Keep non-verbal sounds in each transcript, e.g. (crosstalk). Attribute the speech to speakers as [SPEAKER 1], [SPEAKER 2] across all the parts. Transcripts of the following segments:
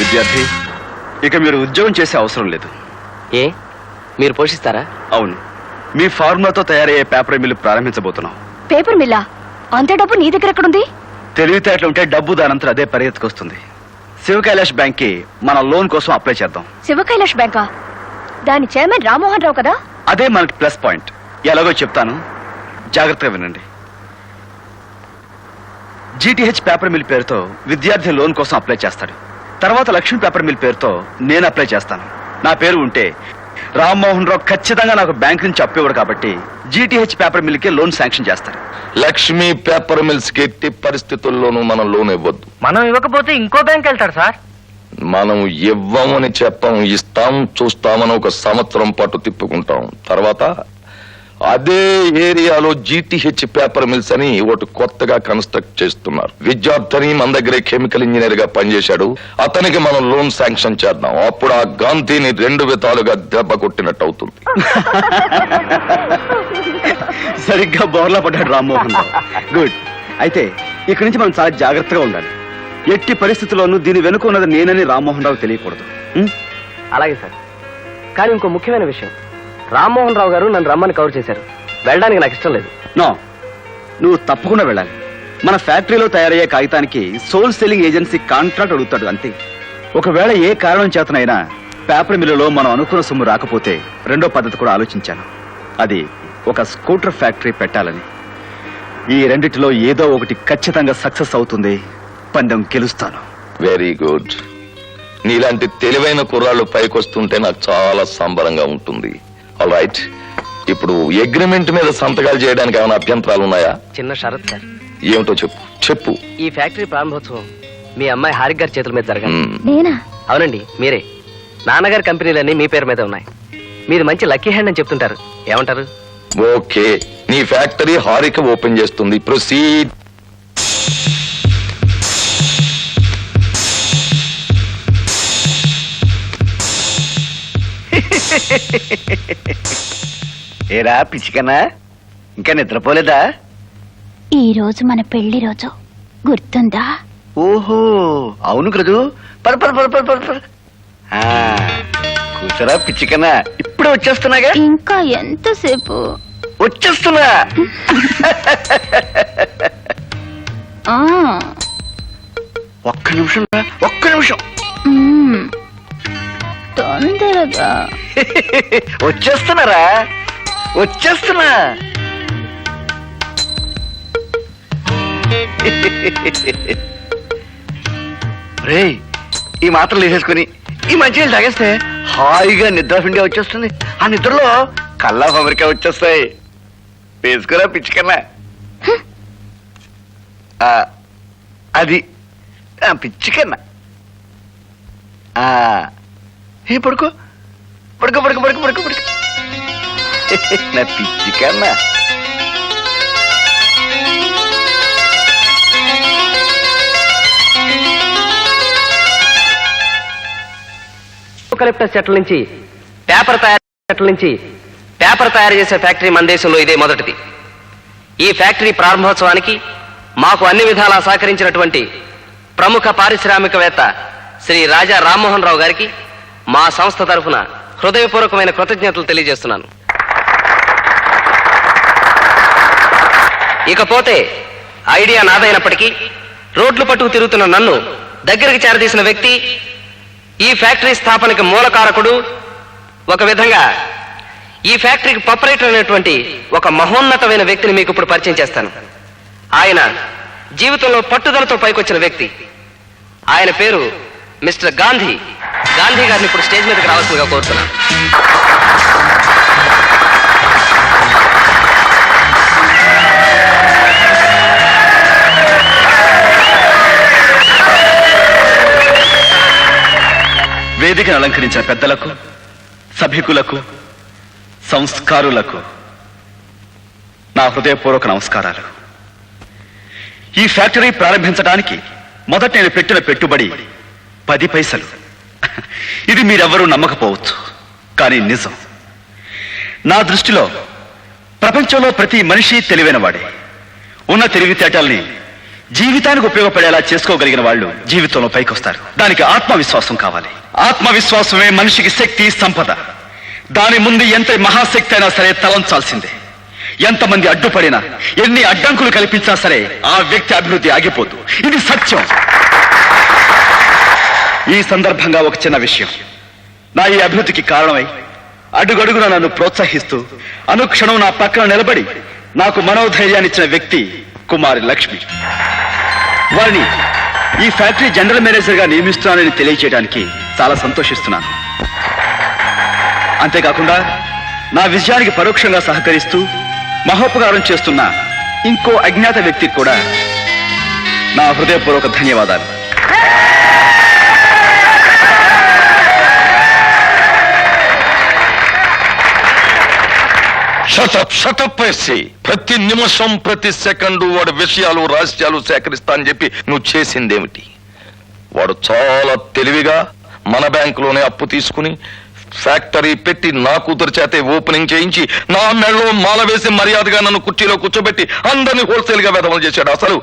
[SPEAKER 1] విద్యార్థి. ఇక మీరు ఉద్యోగం చేసే అవసరం లేదు.
[SPEAKER 2] ఏ? మీరు పోషిస్తారా?
[SPEAKER 1] అవును. మీ ఫార్ములాతో తయారయ్యే పేపర్ మిల్లు ప్రారంభించబోతున్నాం.
[SPEAKER 3] పేపర్ మిల్లా? అంత డబ్బు నీ దగ్గర ఎక్కడుంది?
[SPEAKER 1] తెలివితేటలు ఉంటే డబ్బు దానంతా అదే పరిగెత్తుకొస్తుంది. శివ కైలాష్ బ్యాంక్కి మన లోన్ కోసం అప్లై చేద్దాం.
[SPEAKER 3] శివ కైలాష్ బ్యాంకా? దాని చైర్మన్ రామ్మోహన్ రావు కదా?
[SPEAKER 1] అదే మనకి ప్లస్ పాయింట్. ఎలాగో చెప్తాను. జాగ్రత్తగా వినండి. జీటీహెచ్ పేపర్ మిల్ పేరుతో విద్యార్థి లోన్ కోసం అప్లై చేస్తాడు. తర్వాత లక్ష్మీ పేపర్ మిల్ పేరుతో నేను అప్లై చేస్తాను. నా పేరు ఉంటే రామ్మోహన్ రావు ఖచ్చితంగా నాకు బ్యాంక్ నుంచి అప్పు ఇవ్వడు కాబట్టి జీటీహెచ్ పేపర్ మిల్కి లోన్ శాంక్షన్ చేస్తాడు
[SPEAKER 4] లక్ష్మీ పేపర్ మిల్స్కి ఎట్టి పరిస్థితుల్లోనూ మనం లోన్ ఇవ్వద్దు.
[SPEAKER 2] మనం ఇవ్వకపోతే ఇంకో బ్యాంక్ వెళ్తాడు సార్.
[SPEAKER 4] మనం ఇవ్వమని చెప్పం ఇస్తాం చూస్తామని ఒక సంవత్సరం పాటు తిప్పుకుంటాం. తర్వాత అదే ఏరియాలో జీటీహెచ్ పేపర్ మిల్స్ అని ఒకటి కొత్తగా కన్స్ట్రక్ట్ చేస్తున్నారు. విద్యార్థిని మన దగ్గరే కెమికల్ ఇంజనీర్గా పనిచేశాడు. అతనికి మనం లోన్ శాంక్షన్ చేద్దాం. అప్పుడు ఆ గాంధీని రెండు విధాలుగా దెబ్బ కొట్టినట్టు అవుతుంది. (laughs)
[SPEAKER 1] సరిగ్గా బోర్లా పడ్డాడు రామ్మోహన్ గుడ్. అయితే ఇక్కడి నుంచి మనం చాలా జాగ్రత్తగా ఉండాలి. ఎట్టి పరిస్థితుల్లోనూ దీని వెనుక ఉన్నది నేనని రామ్మోహన్ రావు తెలియకూడదు?
[SPEAKER 2] అలాగే సార్. కానీ ఇంకో ముఖ్యమైన విషయం. రామ్మోహన్ రావు గారు నన్ను రమ్మని కవర్ చేశారు. వెళ్ళడానికి నాకు ఇష్టం లేదు.
[SPEAKER 1] నో నువ్వు తప్పకుండా వెళ్ళాలి. మన ఫ్యాక్టరీలో తయారయ్యే కాగితానికి సోల్ సెల్లింగ్ ఏజెన్సీ కాంట్రాక్ట్ అడుగుతాడు అంతే. ఒకవేళ ఏ కారణం చేతనైనా పేపర్ మిల్లులో మనం అనుకున్న సొమ్ము రాకపోతే రెండో పద్ధతి కూడా ఆలోచించాను. అది ఒక స్కూటర్ ఫ్యాక్టరీ పెట్టాలని. ఈ రెండిటిలో ఏదో ఒకటి ఖచ్చితంగా సక్సెస్ అవుతుంది. పందెం గెలుస్తాను.
[SPEAKER 4] Very good. నీలాంటి తెలివైన కుర్రాళ్ళు పైకొస్తుంటే నాకు చాలా సంబరంగా ఉంటుంది. ఆల్ రైట్ ఇప్పుడు అగ్రిమెంట్ మీద సంతకాలు చేయడానికి ఏమైనా అభ్యంతరాలు ఉన్నాయా?
[SPEAKER 2] చిన్న షరత్ సార్.
[SPEAKER 4] ఏమిటో చెప్పు. చెప్పు.
[SPEAKER 2] ఈ ఫ్యాక్టరీ ప్రారంభోత్సవం మీ అమ్మాయి హారిక్ గారి చేతుల మీద జరగాలి.
[SPEAKER 3] నేనా?
[SPEAKER 2] అవునండి మీరే. నాన్నగారి కంపెనీలన్నీ మీ పేరు మీద ఉన్నాయి. మీది మంచి లక్కీ హ్యాండ్ అని చెప్తుంటారు. ఏమంటారు?
[SPEAKER 4] ఓకే. నీ ఫ్యాక్టరీ హారిక ఓపెన్ చేస్తుంది. ప్రొసీడ్. (laughs)
[SPEAKER 1] ఏరా పిచ్చికనా ఇంకా నిద్రపోలేదా?
[SPEAKER 3] ఈ రోజు మన పెళ్ళి రోజు. గుర్తుందా?
[SPEAKER 1] ఓహో అవును కదూ. పద పద పద పద ఆ, కూర్చోరా పిచ్చికన్నా. ఇప్పుడే వచ్చేస్తున్నాగా?
[SPEAKER 3] ఇంకా ఎంతసేపు?
[SPEAKER 1] వచ్చేస్తున్నా.
[SPEAKER 3] ఆ,
[SPEAKER 1] ఒక్క నిమిషం రా, ఒక్క నిమిషం.
[SPEAKER 3] మ్మ్. తొందరగా.
[SPEAKER 1] వచ్చేస్తున్నారా? వచ్చేస్తున్నా. రే ఈ మాత్రలు వేసేసుకుని ఈ మంచినీళ్ళు తాగేస్తే హాయిగా నిద్ర పిండి వచ్చేస్తుంది. ఆ నిద్రలో కల్లా కొబ్బరికాయ వచ్చేస్తాయి. వేసుకురా పిచ్చికన్నా. ఆ, అది పిచ్చికన్నా. ఆ, ఏ పడుకో? పడుకో పడుకో పడుకో పడుకో పడుకో. (laughs) నా పిచ్చికన్నా
[SPEAKER 2] యూకలిప్టస్ చెట్ల నుంచి పేపర్ తయారు చెట్ల నుంచి పేపర్ తయారు చేసే ఫ్యాక్టరీ మన దేశంలో ఇదే మొదటిది. ఈ ఫ్యాక్టరీ ప్రారంభోత్సవానికి మాకు అన్ని విధాలా సహకరించినటువంటి ప్రముఖ పారిశ్రామికవేత్త శ్రీ రాజా రామ్మోహన్ రావు గారికి మా సంస్థ తరఫున హృదయపూర్వకమైన కృతజ్ఞతలు తెలియజేస్తున్నాను. ఇకపోతే ఐడియా నాదైనప్పటికీ రోడ్లు పట్టుకు తిరుగుతున్న నన్ను దగ్గరికి చేరదీసిన వ్యక్తి ఈ ఫ్యాక్టరీ స్థాపనకి మూలకారకుడు ఒక విధంగా ఈ ఫ్యాక్టరీకి పపరేటర్ అనేటువంటి ఒక మహోన్నతమైన వ్యక్తిని మీకు ఇప్పుడు పరిచయం చేస్తాను. ఆయన జీవితంలో పట్టుదలతో పైకొచ్చిన వ్యక్తి. ఆయన పేరు మిస్టర్ గాంధీ. గాంధీ గారిని ఇప్పుడు స్టేజ్ మీదకి రావాల్సిందిగా కోరుతున్నాను.
[SPEAKER 1] వేదికను అలంకరించిన పెద్దలకు సభికులకు సంస్కారులకు నా హృదయపూర్వక నమస్కారాలు. ఈ ఫ్యాక్టరీ ప్రారంభించడానికి మొదట నేను పెట్టిన పెట్టుబడి పది పైసలు. ఇది మీరెవ్వరూ నమ్మకపోవచ్చు. కానీ నిజం. నా దృష్టిలో ప్రపంచంలో ప్రతి మనిషి తెలివైనవాడే. ఉన్న తెలివితేటల్ని జీవితానికి ఉపయోగపడేలా చేసుకోగలిగిన వాళ్ళు జీవితంలో పైకొస్తారు. దానికి ఆత్మవిశ్వాసం కావాలి. ఆత్మవిశ్వాసమే మనిషికి శక్తి సంపద. దాని ముందు ఎంత మహాశక్తి అయినా సరే తలంచాల్సిందే. ఎంతమంది అడ్డుపడినా ఎన్ని అడ్డంకులు కల్పించినా సరే ఆ వ్యక్తి అభివృద్ధి ఆగిపోదు. ఇది సత్యం. ఈ సందర్భంగా ఒక చిన్న విషయం. నా ఈ అభివృద్ధికి కారణమై అడుగడుగున నన్ను ప్రోత్సహిస్తూ అనుక్షణం నా పక్కన నిలబడి నాకు మనోధైర్యాన్ని ఇచ్చిన వ్యక్తి కుమారి లక్ష్మి. వారిని ఈ ఫ్యాక్టరీ జనరల్ మేనేజర్గా నియమిస్తున్నానని తెలియజేయడానికి చాలా సంతోషిస్తున్నాను. అంతేకాకుండా నా విజయానికి పరోక్షంగా సహకరిస్తూ మహోపకారం చేస్తున్న ఇంకో అజ్ఞాత వ్యక్తికి కూడా నా హృదయపూర్వక ధన్యవాదాలు.
[SPEAKER 4] షటప్ వేసి ప్రతి నిమిషం ప్రతి సెకండు వాడి విషయాలు రహస్యాలు సేకరిస్తా అని చెప్పి నువ్వు చేసిందేమిటి? వాడు చాలా తెలివిగా మన బ్యాంకులోనే అప్పు తీసుకుని ఫ్యాక్టరీ పెట్టి నా కూతురు చేతే ఓపెనింగ్ చేయించి నా మెడలో మాల వేసి మర్యాదగా నన్ను కుర్చీలో కూర్చోబెట్టి అందరినీ హోల్సేల్గా వెధవలు చేశాడు. అసలు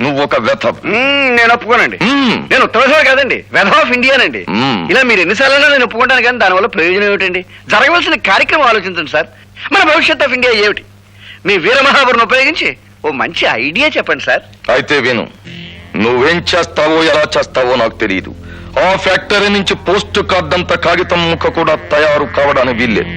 [SPEAKER 4] నువ్వు ఒక వెధ
[SPEAKER 5] నేను ఒప్పుకోనండి. నేను ఉత్తరసారి కాదండి వెధ ఆఫ్ ఇండియానండి. ఇలా మీరు ఎన్నిసార్లు నేను ఒప్పుకుంటాను కానీ దానివల్ల ప్రయోజనం ఏమిటండి? జరగవలసిన కార్యక్రమం ఆలోచించండి సార్. మన భవిష్యత్ ఆఫ్ ఇండియా ఏమిటి? మీ వీరమహాపురం ఉపయోగించి ఓ మంచి ఐడియా చెప్పండి సార్.
[SPEAKER 4] అయితే విను. నువ్వేం చేస్తావో ఎలా చేస్తావో నాకు తెలియదు ఆ ఫ్యాక్టరీ నుంచి పోస్ట్ కార్డ్ అంత కాగితం ముక్క కూడా తయారు కావడానికి వీల్లేదు.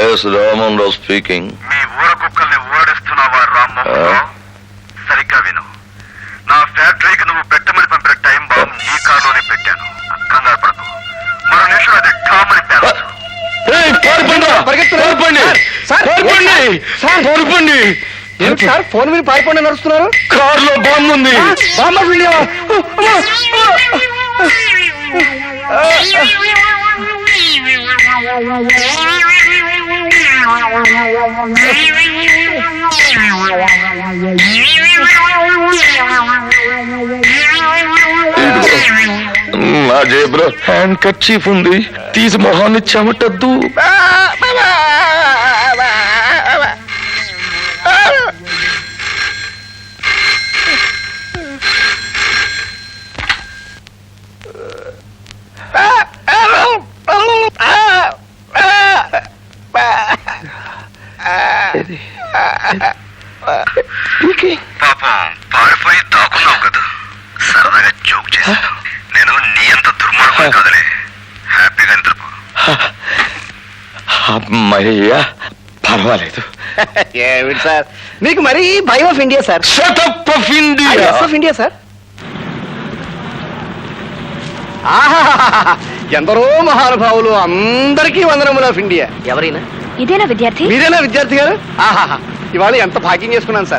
[SPEAKER 4] హేస్ రామన్ స్పీకింగ్
[SPEAKER 6] మీ ఊర కుక్కల్ని ఓడిస్తున్నావా రామ్మోహన్? సరిగ్గా విను. నా ఫ్యాక్టరీకి నువ్వు పెట్టమని పంపిన టైం బాంబ్ నీ కారులోనే పెట్టాను. కంగారు పడకు. మరో నిమిషం అది ఠామని పేరచ్చు
[SPEAKER 5] ఏమిటి సార్ ఫోన్ మీద పారిపోండి నడుస్తున్నారు?
[SPEAKER 4] కారులో బాంబు ఉంది.
[SPEAKER 5] బాంబా
[SPEAKER 4] నా జేబులో హ్యాండ్ కర్చీఫ్ ఉంది. తీసి మొహాన్ని చెమటద్దు.
[SPEAKER 6] పాపం పారిపోయి దాక్కున్నావు కదా. సరదాగా జోక్ చేశాను నేను నీ అంత దుర్మార్గం కాదులే. హ్యాపీగా నిద్రపో.
[SPEAKER 4] అమ్మయ్యా పర్వాలేదు. (laughs)
[SPEAKER 5] ఏమిటి సార్? మీకు మరీ భయం of India sir.
[SPEAKER 4] Shut up of India
[SPEAKER 5] of India sir. ఎందరో మహానుభావులు అందరికీ వందనములు ఆఫ్ ఇండియా.
[SPEAKER 2] ఎవరైనా?
[SPEAKER 3] ఇదేనా విద్యార్థి?
[SPEAKER 5] మీరేనా విద్యార్థి గారు? ఆహాహా. ఇవాళ ఎంత భాగ్యం చేసుకున్నాను సార్.